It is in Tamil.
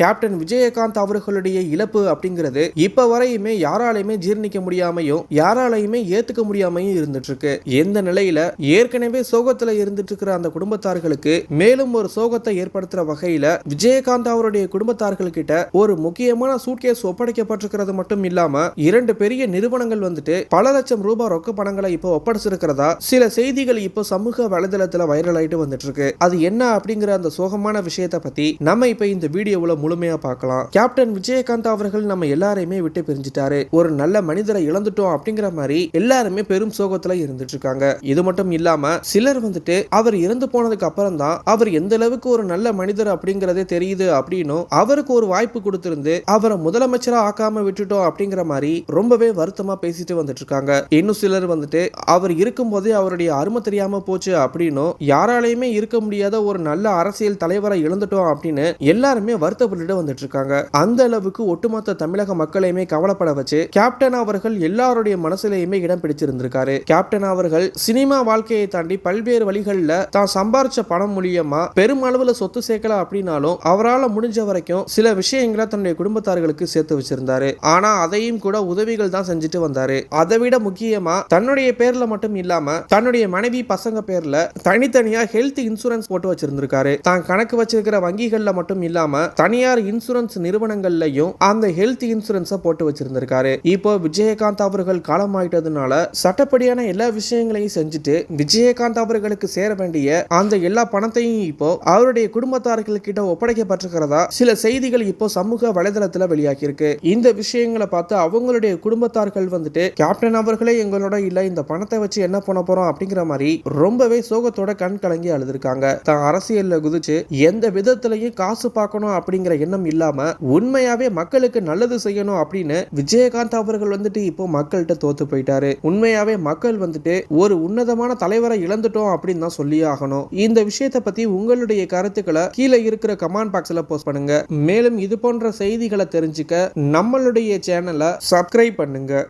கேப்டன் விஜயகாந்த் அவர்களுடைய இழப்பு அப்படிங்கிறது இப்ப வரையுமே யாராலையுமே ஜீர்ணிக்க முடியாமையும் யாராலையுமே ஏத்துக்க முடியாமையும் இருந்துட்டு இருக்கு எந்த நிலையில ஏற்கனவே சோகத்துல இருந்துட்டு இருக்கிற அந்த குடும்பத்தார்களுக்கு மேலும் ஒரு சோகத்தை ஏற்படுத்துற வகையில விஜயகாந்த் அவருடைய குடும்பத்தார்கள் கிட்ட ஒரு முக்கியமான சூட்கேஸ் ஒப்படைக்கப்பட்டிருக்கிறது மட்டும் இல்லாம இரண்டு பெரிய நிறுவனங்கள் வந்துட்டு பல லட்சம் ரூபாய் ரொக்க பணங்களை இப்போ ஒப்படைச்சிருக்கிறதா சில செய்திகள் இப்போ சமூக வலைதளத்துல வைரல் ஆயிட்டு வந்துட்டு இருக்கு அது என்ன அப்படிங்கிற அந்த சோகமான விஷயத்தை பத்தி நம்ம இப்ப இந்த வீடியோவுல முழுமையா பார்க்கலாம். கேப்டன் விஜயகாந்த் அவர்கள் நம்ம எல்லாரையுமே விட்டு பிரிஞ்சிட்டாரு. ஒரு நல்ல மனிதரை இழந்துட்டோம் அப்படிங்கிற மாதிரி எல்லாருமே பெரும் சோகத்துல இருந்துட்டு இருக்காங்க. இது மட்டும் இல்லாம சிலர் வந்துட்டு அவர் இறந்து போனதுக்கு அப்புறம் தான் அவர் எந்த அளவுக்கு ஒரு நல்ல மனிதர் அப்படிங்கறதே தெரியுது அப்படின்னும் அவருக்கு ஒரு வாய்ப்பு கொடுத்திருந்து அவரை முதலமைச்சரா ஆக்காம விட்டுட்டோம் அப்படிங்கிற மாதிரி ரொம்பவே வருத்தமா பேசிட்டு வந்துட்டு இருக்காங்க. இன்னும் சிலர் வந்துட்டு அவர் இருக்கும் போதே அவருடைய அருமை தெரியாம போச்சு அப்படின்னும் யாராலையுமே இருக்க முடியாத ஒரு நல்ல அரசியல் தலைவரை இழந்துட்டோம் அப்படின்னு எல்லாருமே கொண்டுட்டு வந்துட்டு இருக்காங்க அந்த அளவுக்கு ஒட்டுமொத்த தமிழக மக்களையுமே கவலைப்பட வச்சு கேப்டன் அவர்கள் எல்லாருடைய மனசுலயுமே இடம் பிடிச்சிருந்திருக்காரு. கேப்டன் அவர்கள் சினிமா வாழ்க்கையை தாண்டி பல்வேறு வழிகளில் தான் சம்பாரிச்ச பணம் மூலியமா பெருமளவுல சொத்து சேர்க்கல அப்படின்னாலும் அவரால் முடிஞ்ச வரைக்கும் சில விஷயங்களை தன்னுடைய குடும்பத்தார்களுக்கு சேர்த்து வச்சிருந்தாரு. ஆனா அதையும் கூட உதவிகள் தான் செஞ்சுட்டு வந்தாரு. அதை விட முக்கியமா தன்னுடைய பேர்ல மட்டும் இல்லாம தன்னுடைய மனைவி பசங்க பேர்ல தனித்தனியா ஹெல்த் இன்சூரன்ஸ் போட்டு வச்சிருந்திருக்காரு. தான் கணக்கு வச்சிருக்கிற வங்கிகள்ல மட்டும் இல்லாம தனியார் இன்சூரன்ஸ் நிறுவனங்கள்லயும் அந்த ஹெல்த் இன்சூரன்ஸை போட்டு வச்சிருந்திருக்காரு. இப்போ விஜயகாந்த் அவர்கள் காலமாயிட்டதுனால சட்டப்படியான எல்லா விஷயங்களையும் செஞ்சுட்டு விஜயகாந்த் அவர்களுக்கு சேர வேண்டிய அந்த எல்லா பணத்தையும் இப்போ அவருடைய குடும்பத்தார்கள் கிட்ட ஒப்படைக்கப்பட்டிருக்கிறதா சில செய்திகள் இப்போ சமூக வலைதளத்துல வெளியாகி இருக்கு இந்த விஷயங்களை பார்த்து அவங்களுடைய குடும்பத்தார்கள் வந்துட்டு கேப்டன் அவர்களே எங்களோட இல்ல இந்த பணத்தை வச்சு என்ன பண்ண போறோம்? அப்படிங்கிற மாதிரி ரொம்பவே சோகத்தோட கண் கலங்கி அழுதுருக்காங்க. தான் அரசியல்ல குதிச்சு எந்த விதத்திலையும் காசு பார்க்கணும் அப்படிங்கிற எண்ணம் இல்லாம உண்மையாவே மக்களுக்கு நல்லது செய்யணும் அப்படின்னு விஜயகாந்த் அவர்கள் வந்துட்டு இப்போ மக்கள்கிட்ட தோத்து போயிட்டாரு. உண்மையாவே மக்கள் வந்துட்டு ஒரு உன்னதமான தலைவரை இழந்துட்டோம் அப்படின்னு தான் சொல்லியே ஆகணும். இந்த விஷயத்தை பத்தி உங்களுடைய கருத்துக்களை கீழே இருக்கிற கமெண்ட் பாக்ஸ்ல போஸ்ட் பண்ணுங்க. மேலும் இது போன்ற செய்திகளை தெரிஞ்சுக்க நம்மளுடைய சேனலை சப்ஸ்கிரைப் பண்ணுங்க.